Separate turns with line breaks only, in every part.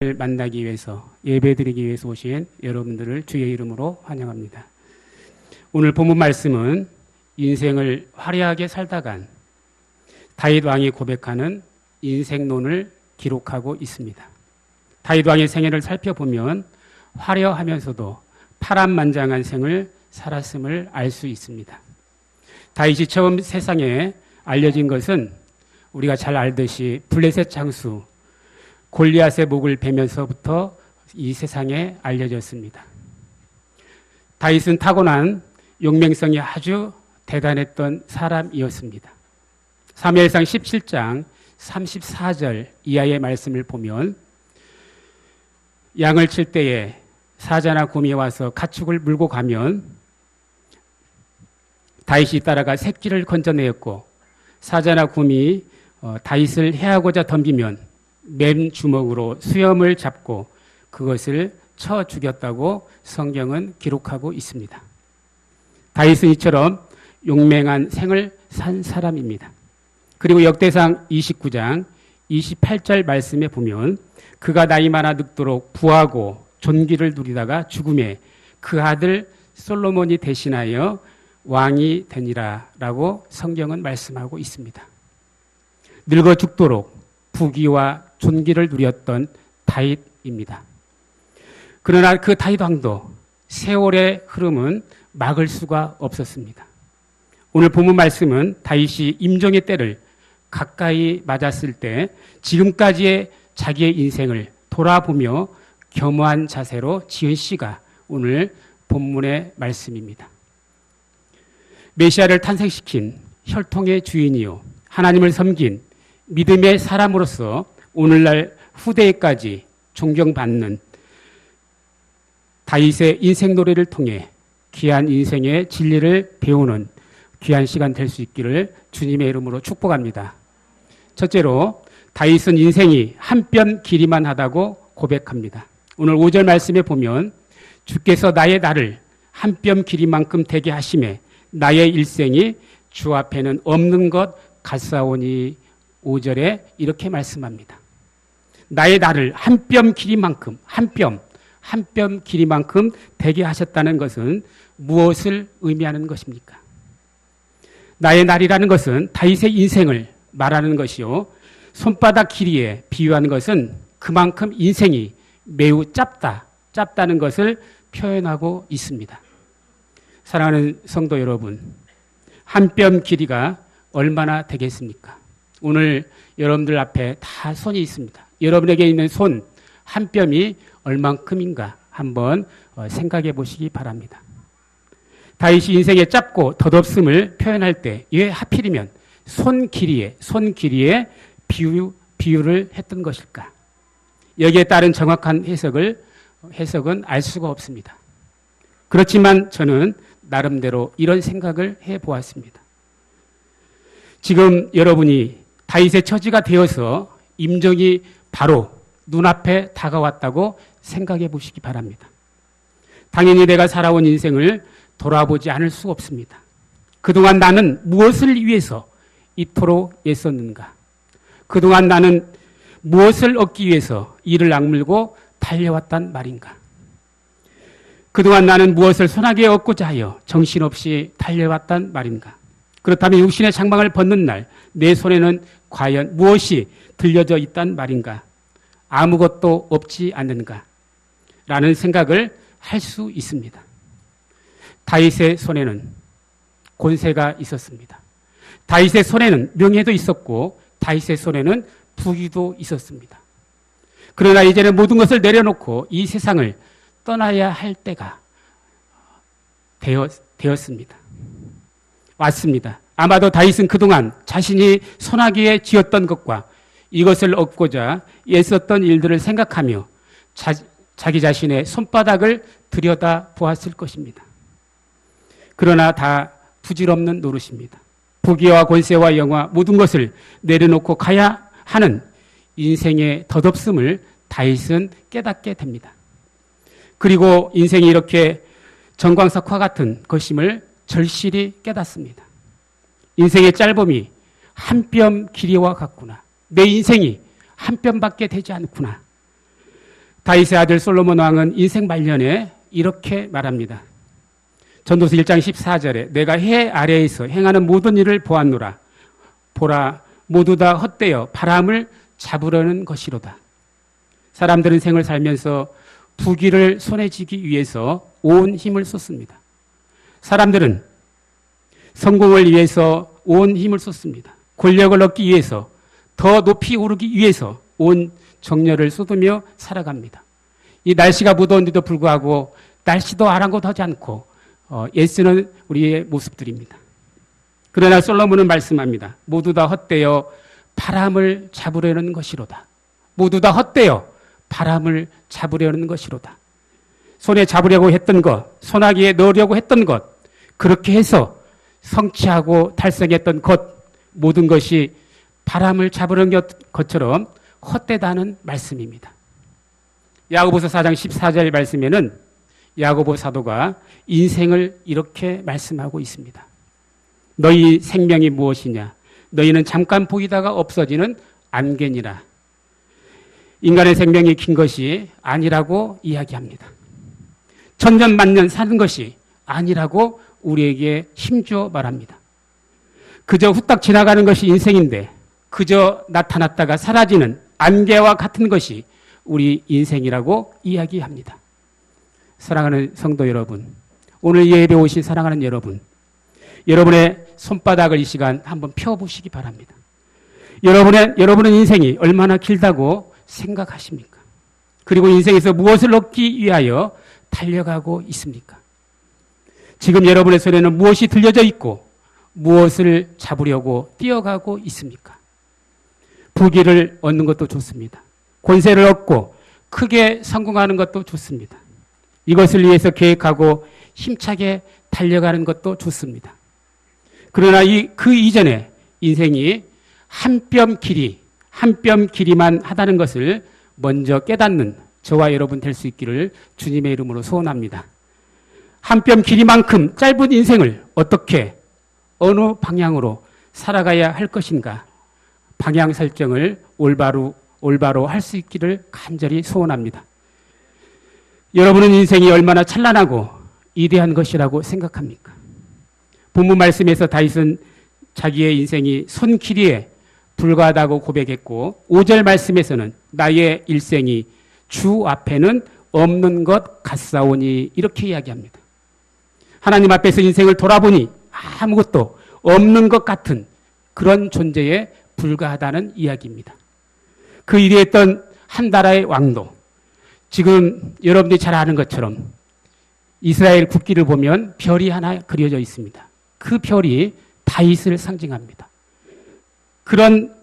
만나기 위해서 예배드리기 위해서 오신 여러분들을 주의 이름으로 환영합니다. 오늘 본문 말씀은 인생을 화려하게 살다간 다윗 왕이 고백하는 인생론을 기록하고 있습니다. 다윗 왕의 생애를 살펴보면 화려하면서도 파란만장한 생을 살았음을 알 수 있습니다. 다윗이 처음 세상에 알려진 것은 우리가 잘 알듯이 블레셋 장수 골리앗의 목을 베면서부터 이 세상에 알려졌습니다. 다윗은 타고난 용맹성이 아주 대단했던 사람이었습니다. 사무엘상 17장 34절 이하의 말씀을 보면 양을 칠 때에 사자나 곰이 와서 가축을 물고 가면 다윗이 따라가 새끼를 건져내었고 사자나 곰이 어, 다윗을 해하고자 덤비면 맨 주먹으로 수염을 잡고 그것을 쳐 죽였다고 성경은 기록하고 있습니다. 다윗은 이처럼 용맹한 생을 산 사람입니다. 그리고 역대상 29장 28절 말씀에 보면 그가 나이 많아 늙도록 부하고 존귀를 누리다가 죽음에 그 아들 솔로몬이 대신하여 왕이 되니라라고 성경은 말씀하고 있습니다. 늙어 죽도록 부귀와 존귀를 누렸던 다윗입니다. 그러나 그 다윗 왕도 세월의 흐름은 막을 수가 없었습니다. 오늘 본문 말씀은 다윗이 임종의 때를 가까이 맞았을 때 지금까지의 자기의 인생을 돌아보며 겸허한 자세로 지은 씨가 오늘 본문의 말씀입니다. 메시아를 탄생시킨 혈통의 주인이요 하나님을 섬긴 믿음의 사람으로서 오늘날 후대에까지 존경받는 다윗의 인생 노래를 통해 귀한 인생의 진리를 배우는 귀한 시간 될 수 있기를 주님의 이름으로 축복합니다. 첫째로 다윗은 인생이 한 뼘 길이만 하다고 고백합니다. 오늘 5절 말씀에 보면 주께서 나의 나를 한 뼘 길이만큼 되게 하심에 나의 일생이 주 앞에는 없는 것 같사오니 5절에 이렇게 말씀합니다. 나의 나를 한 뼘 길이만큼, 한 뼘, 한 뼘 길이만큼 되게 하셨다는 것은 무엇을 의미하는 것입니까? 나의 날이라는 것은 다윗의 인생을 말하는 것이요. 손바닥 길이에 비유하는 것은 그만큼 인생이 매우 짧다, 짧다는 것을 표현하고 있습니다. 사랑하는 성도 여러분, 한 뼘 길이가 얼마나 되겠습니까? 오늘 여러분들 앞에 다 손이 있습니다. 여러분에게 있는 손 한 뼘이 얼만큼인가 한번 어, 생각해 보시기 바랍니다. 다윗이 인생의 짧고 덧없음을 표현할 때왜 하필이면 손 길이에 손 길이에 비유 비유를 했던 것일까? 여기에 따른 정확한 해석을 해석은 알 수가 없습니다. 그렇지만 저는 나름대로 이런 생각을 해 보았습니다. 지금 여러분이 다윗의 처지가 되어서 임정이 바로 눈앞에 다가왔다고 생각해 보시기 바랍니다. 당연히 내가 살아온 인생을 돌아보지 않을 수 없습니다. 그동안 나는 무엇을 위해서 이토록 애썼는가? 그동안 나는 무엇을 얻기 위해서 이를 악물고 달려왔단 말인가? 그동안 나는 무엇을 손하게 얻고자 하여 정신없이 달려왔단 말인가? 그렇다면 육신의 장막을 벗는 날 내 손에는 과연 무엇이 들려져 있단 말인가? 아무것도 없지 않는가? 라는 생각을 할 수 있습니다. 다윗의 손에는 권세가 있었습니다. 다윗의 손에는 명예도 있었고 다윗의 손에는 부귀도 있었습니다. 그러나 이제는 모든 것을 내려놓고 이 세상을 떠나야 할 때가 되었, 되었습니다. 왔습니다. 아마도 다윗은 그동안 자신이 손아귀에 쥐었던 것과 이것을 얻고자 애썼던 일들을 생각하며 자, 자기 자신의 손바닥을 들여다 보았을 것입니다. 그러나 다 부질없는 노릇입니다. 부귀와 권세와 영화 모든 것을 내려놓고 가야 하는 인생의 덧없음을 다윗은 깨닫게 됩니다. 그리고 인생이 이렇게 정광석화 같은 것임을 절실히 깨닫습니다. 인생의 짧음이 한 뼘 길이와 같구나. 내 인생이 한 뼘밖에 되지 않구나. 다윗의 아들 솔로몬 왕은 인생 말년에 이렇게 말합니다. 전도서 1장 14절에 내가 해 아래에서 행하는 모든 일을 보았노라. 보라 모두 다 헛되어 바람을 잡으려는 것이로다. 사람들은 생을 살면서 부귀를 손에 쥐기 위해서 온 힘을 쏟습니다. 사람들은 성공을 위해서 온 힘을 쏟습니다. 권력을 얻기 위해서 더 높이 오르기 위해서 온 정열을 쏟으며 살아갑니다. 이 날씨가 무더운데도 불구하고 날씨도 아랑곳하지 않고 어, 애쓰는 우리의 모습들입니다. 그러나 솔로몬은 말씀합니다. 모두 다 헛되어 바람을 잡으려는 것이로다. 모두 다 헛되어 바람을 잡으려는 것이로다. 손에 잡으려고 했던 것, 소나기에 넣으려고 했던 것, 그렇게 해서 성취하고 달성했던 것, 모든 것이 바람을 잡으는 것처럼 헛되다는 말씀입니다. 야고보서 4장 14절 말씀에는 야고보 사도가 인생을 이렇게 말씀하고 있습니다. 너희 생명이 무엇이냐? 너희는 잠깐 보이다가 없어지는 안개니라. 인간의 생명이 긴 것이 아니라고 이야기합니다. 천년 만년 사는 것이 아니라고 우리에게 힘주어 말합니다. 그저 후딱 지나가는 것이 인생인데 그저 나타났다가 사라지는 안개와 같은 것이 우리 인생이라고 이야기합니다. 사랑하는 성도 여러분, 오늘 예배 오신 사랑하는 여러분, 여러분의 손바닥을 이 시간 한번 펴보시기 바랍니다. 여러분의, 여러분의 인생이 얼마나 길다고 생각하십니까? 그리고 인생에서 무엇을 얻기 위하여 달려가고 있습니까? 지금 여러분의 손에는 무엇이 들려져 있고 무엇을 잡으려고 뛰어가고 있습니까? 부귀를 얻는 것도 좋습니다. 권세를 얻고 크게 성공하는 것도 좋습니다. 이것을 위해서 계획하고 힘차게 달려가는 것도 좋습니다. 그러나 이, 그 이전에 인생이 한 뼘 길이, 한 뼘 길이만 하다는 것을 먼저 깨닫는 저와 여러분 될 수 있기를 주님의 이름으로 소원합니다. 한 뼘 길이만큼 짧은 인생을 어떻게, 어느 방향으로 살아가야 할 것인가, 방향 설정을 올바로, 올바로 할 수 있기를 간절히 소원합니다. 여러분은 인생이 얼마나 찬란하고 이대한 것이라고 생각합니까? 본문 말씀에서 다윗은 자기의 인생이 손길이에 불과하다고 고백했고 5절 말씀에서는 나의 일생이 주 앞에는 없는 것 같사오니 이렇게 이야기합니다. 하나님 앞에서 인생을 돌아보니 아무것도 없는 것 같은 그런 존재에 불과하다는 이야기입니다. 그 일이 했던 한 나라의 왕도 지금 여러분들이 잘 아는 것처럼 이스라엘 국기를 보면 별이 하나 그려져 있습니다. 그 별이 다윗을 상징합니다. 그런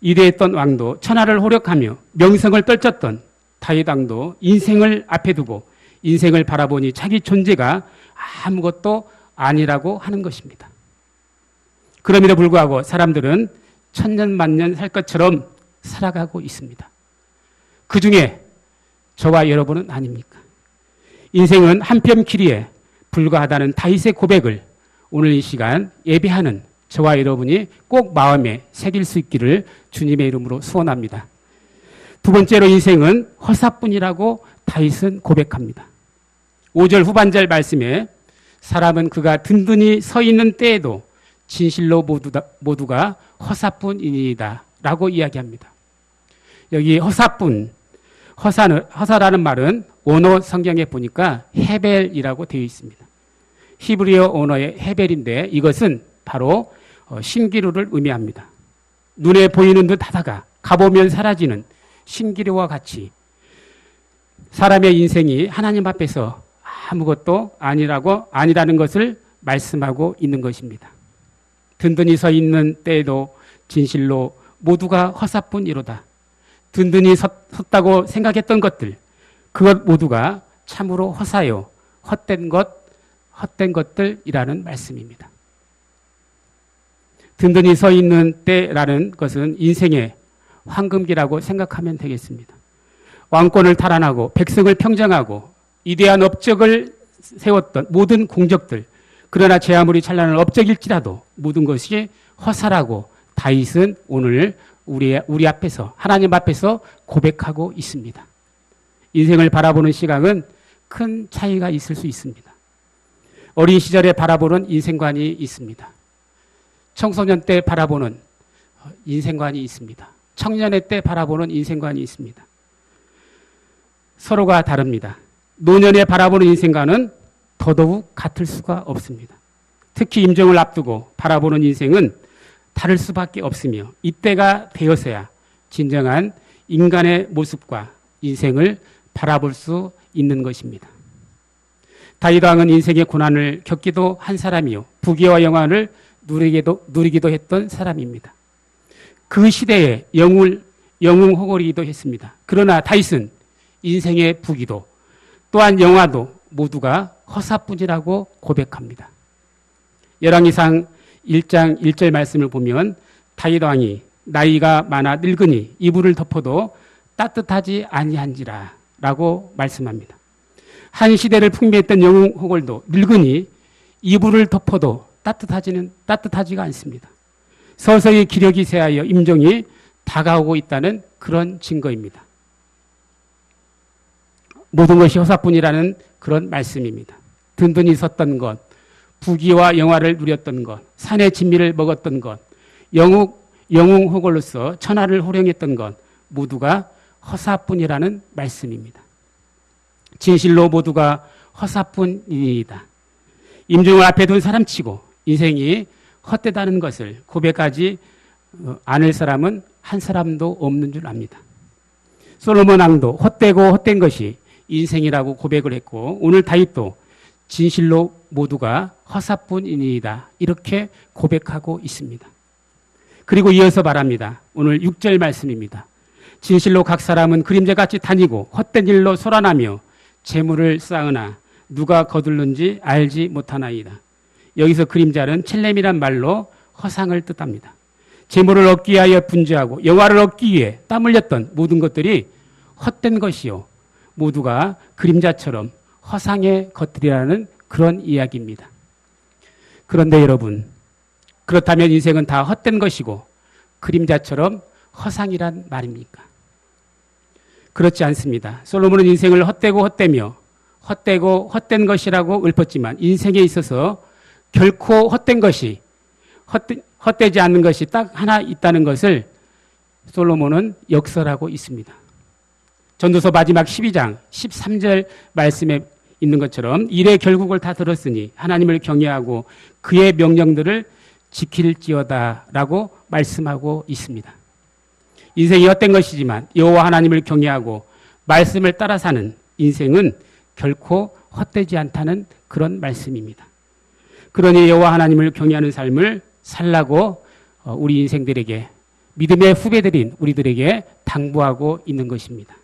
이래했던 왕도 천하를 호력하며 명성을 떨쳤던 다윗 왕도 인생을 앞에 두고 인생을 바라보니 자기 존재가 아무것도 아니라고 하는 것입니다. 그럼에도 불구하고 사람들은 천년 만년 살 것처럼 살아가고 있습니다. 그 중에 저와 여러분은 아닙니까? 인생은 한뼘 길이에 불과하다는 다윗의 고백을 오늘 이 시간 예배하는 저와 여러분이 꼭 마음에 새길 수 있기를 주님의 이름으로 소원합니다. 두 번째로 인생은 허사뿐이라고 다윗은 고백합니다. 5절 후반절 말씀에 사람은 그가 든든히 서 있는 때에도 진실로 모두다, 모두가 허사뿐이니다 라고 이야기합니다. 여기 허사뿐, 허사는, 허사라는 말은 언어 성경에 보니까 헤벨이라고 되어 있습니다. 히브리어 언어의 헤벨인데 이것은 바로 어, 신기루를 의미합니다. 눈에 보이는 듯 하다가 가보면 사라지는 신기루와 같이 사람의 인생이 하나님 앞에서 아무것도 아니라고 아니라는 것을 말씀하고 있는 것입니다. 든든히 서 있는 때에도 진실로 모두가 허사뿐이로다. 든든히 섰다고 생각했던 것들, 그것 모두가 참으로 허사요, 헛된 것, 헛된 것들이라는 말씀입니다. 든든히 서 있는 때라는 것은 인생의 황금기라고 생각하면 되겠습니다. 왕권을 탈환하고 백성을 평정하고 이대한 업적을 세웠던 모든 공적들, 그러나 제 아무리 찬란한 업적일지라도 모든 것이 허사라고 다윗은 오늘 우리, 우리 앞에서, 하나님 앞에서 고백하고 있습니다. 인생을 바라보는 시각은 큰 차이가 있을 수 있습니다. 어린 시절에 바라보는 인생관이 있습니다. 청소년 때 바라보는 인생관이 있습니다. 청년의 때 바라보는 인생관이 있습니다. 서로가 다릅니다. 노년에 바라보는 인생관은 더더욱 같을 수가 없습니다. 특히 임종을 앞두고 바라보는 인생은 다를 수밖에 없으며 이때가 되어서야 진정한 인간의 모습과 인생을 바라볼 수 있는 것입니다. 다윗 왕은 인생의 고난을 겪기도 한 사람이요 부귀와 영화를 누리기도 누리기도 했던 사람입니다. 그 시대에 영웅 영웅 호걸이기도 했습니다. 그러나 다윗은 인생의 부귀도 또한 영화도 모두가 허사뿐이라고 고백합니다. 열왕기상 1장 1절 말씀을 보면 다윗 왕이 나이가 많아 늙으니 이불을 덮어도 따뜻하지 아니한지라라고 말씀합니다. 한 시대를 풍미했던 영웅 호골도 늙으니 이불을 덮어도 따뜻하지는 따뜻하지가 않습니다. 서서히 기력이 쇠하여 임종이 다가오고 있다는 그런 증거입니다. 모든 것이 허사뿐이라는 그런 말씀입니다. 든든히 섰던 것, 부귀와 영화를 누렸던 것, 산의 진미를 먹었던 것, 영웅, 영웅 호걸로서 천하를 호령했던 것, 모두가 허사뿐이라는 말씀입니다. 진실로 모두가 허사뿐이다. 임종을 앞에 둔 사람치고 인생이 헛되다는 것을 고백하지 어, 않을 사람은 한 사람도 없는 줄 압니다. 솔로몬 왕도 헛되고 헛된 것이 인생이라고 고백을 했고 오늘 다윗도 진실로 모두가 허사뿐이니이다. 이렇게 고백하고 있습니다. 그리고 이어서 말합니다. 오늘 6절 말씀입니다. 진실로 각 사람은 그림자같이 다니고 헛된 일로 소란하며 재물을 쌓으나 누가 거둘는지 알지 못하나이다. 여기서 그림자는 첼렘이란 말로 허상을 뜻합니다. 재물을 얻기 위하여 분주하고 영화를 얻기 위해 땀 흘렸던 모든 것들이 헛된 것이요. 모두가 그림자처럼 허상의 것들이라는 그런 이야기입니다. 그런데 여러분, 그렇다면 인생은 다 헛된 것이고 그림자처럼 허상이란 말입니까? 그렇지 않습니다. 솔로몬은 인생을 헛되고 헛되며 헛되고 헛된 것이라고 읊었지만 인생에 있어서 결코 헛된 것이 헛되, 헛되지 않는 것이 딱 하나 있다는 것을 솔로몬은 역설하고 있습니다. 전도서 마지막 12장 13절 말씀에 있는 것처럼 일의 결국을 다 들었으니 하나님을 경외하고 그의 명령들을 지킬지어다라고 말씀하고 있습니다. 인생이 헛된 것이지만 여호와 하나님을 경외하고 말씀을 따라 사는 인생은 결코 헛되지 않다는 그런 말씀입니다. 그러니 여호와 하나님을 경외하는 삶을 살라고 어, 우리 인생들에게 믿음의 후배들인 우리들에게 당부하고 있는 것입니다.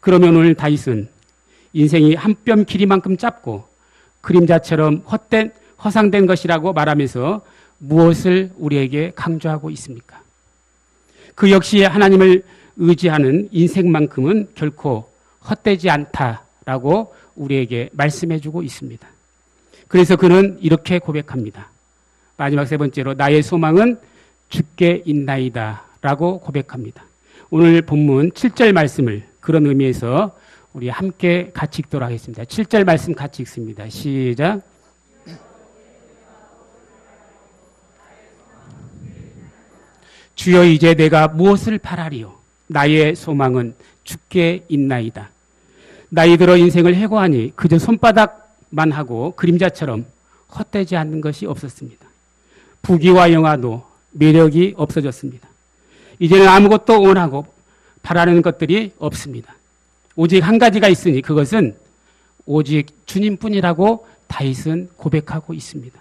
그러면 오늘 다윗은 인생이 한 뼘 길이만큼 짧고 그림자처럼 헛된 허상된 것이라고 말하면서 무엇을 우리에게 강조하고 있습니까? 그 역시 하나님을 의지하는 인생만큼은 결코 헛되지 않다라고 우리에게 말씀해 주고 있습니다. 그래서 그는 이렇게 고백합니다. 마지막 세 번째로 나의 소망은 죽게 있나이다 라고 고백합니다. 오늘 본문 7절 말씀을 그런 의미에서 우리 함께 같이 읽도록 하겠습니다. 7절 말씀 같이 읽습니다. 시작. 주여 이제 내가 무엇을 바라리요? 나의 소망은 죽게 있나이다. 나이 들어 인생을 해고하니 그저 손바닥만 하고 그림자처럼 헛되지 않는 것이 없었습니다. 부귀와 영화도 매력이 없어졌습니다. 이제는 아무것도 원하고 바라는 것들이 없습니다. 오직 한 가지가 있으니 그것은 오직 주님뿐이라고 다윗은 고백하고 있습니다.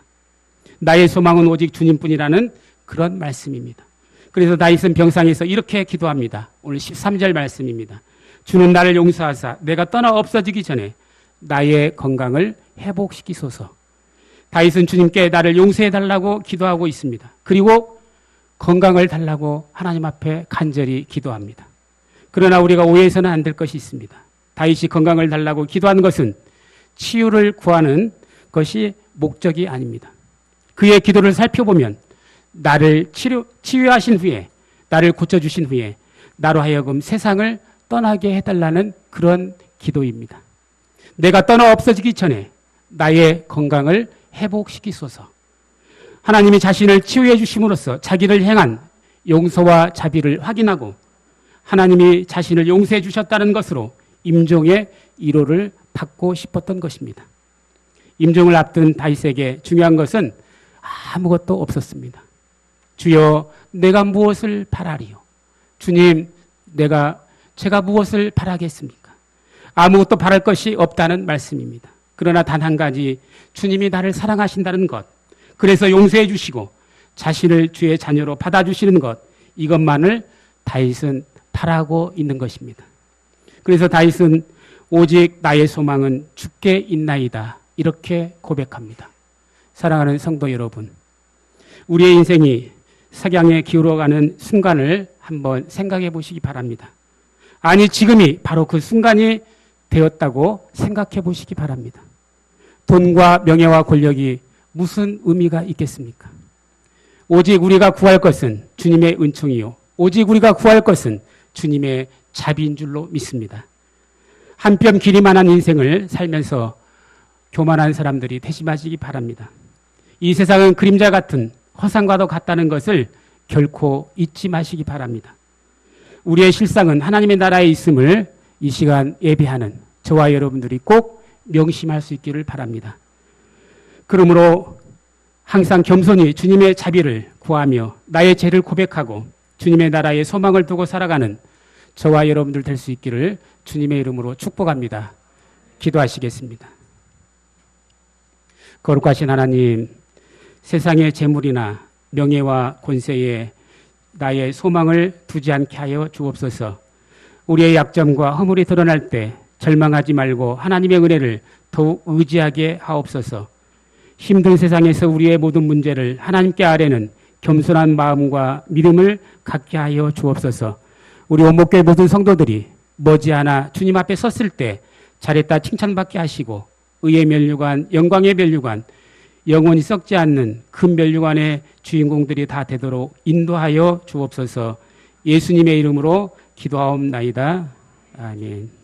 나의 소망은 오직 주님뿐이라는 그런 말씀입니다. 그래서 다윗은 병상에서 이렇게 기도합니다. 오늘 13절 말씀입니다. 주는 나를 용서하사 내가 떠나 없어지기 전에 나의 건강을 회복시키소서. 다윗은 주님께 나를 용서해 달라고 기도하고 있습니다. 그리고 건강을 달라고 하나님 앞에 간절히 기도합니다. 그러나 우리가 오해해서는 안 될 것이 있습니다. 다윗이 건강을 달라고 기도하는 것은 치유를 구하는 것이 목적이 아닙니다. 그의 기도를 살펴보면 나를 치료, 치유하신 후에, 나를 고쳐주신 후에, 나로 하여금 세상을 떠나게 해달라는 그런 기도입니다. 내가 떠나 없어지기 전에 나의 건강을 회복시키소서. 하나님이 자신을 치유해 주심으로써 자기를 행한 용서와 자비를 확인하고 하나님이 자신을 용서해 주셨다는 것으로 임종의 위로를 받고 싶었던 것입니다. 임종을 앞둔 다윗에게 중요한 것은 아무것도 없었습니다. 주여, 내가 무엇을 바라리요? 주님, 내가 제가 무엇을 바라겠습니까? 아무것도 바랄 것이 없다는 말씀입니다. 그러나 단 한 가지 주님이 나를 사랑하신다는 것, 그래서 용서해 주시고 자신을 주의 자녀로 받아주시는 것, 이것만을 다윗은 바라고 있는 것입니다. 그래서 다윗은 오직 나의 소망은 죽게 있나이다. 이렇게 고백합니다. 사랑하는 성도 여러분, 우리의 인생이 석양에 기울어가는 순간을 한번 생각해 보시기 바랍니다. 아니, 지금이 바로 그 순간이 되었다고 생각해 보시기 바랍니다. 돈과 명예와 권력이 무슨 의미가 있겠습니까? 오직 우리가 구할 것은 주님의 은총이요. 오직 우리가 구할 것은 주님의 자비인 줄로 믿습니다. 한 뼘 길이만한 인생을 살면서 교만한 사람들이 되지 마시기 바랍니다. 이 세상은 그림자 같은 허상과도 같다는 것을 결코 잊지 마시기 바랍니다. 우리의 실상은 하나님의 나라에 있음을 이 시간 예배하는 저와 여러분들이 꼭 명심할 수 있기를 바랍니다. 그러므로 항상 겸손히 주님의 자비를 구하며 나의 죄를 고백하고 주님의 나라에 소망을 두고 살아가는 저와 여러분들 될 수 있기를 주님의 이름으로 축복합니다. 기도하시겠습니다. 거룩하신 하나님, 세상의 재물이나 명예와 권세에 나의 소망을 두지 않게 하여 주옵소서. 우리의 약점과 허물이 드러날 때 절망하지 말고 하나님의 은혜를 더욱 의지하게 하옵소서. 힘든 세상에서 우리의 모든 문제를 하나님께 아뢰는 겸손한 마음과 믿음을 갖게 하여 주옵소서. 우리 원목교회 모든 성도들이 머지않아 주님 앞에 섰을 때 잘했다 칭찬받게 하시고 의의 멸류관, 영광의 멸류관, 영원히 썩지 않는 큰 멸류관의 주인공들이 다 되도록 인도하여 주옵소서. 예수님의 이름으로 기도하옵나이다. 아멘.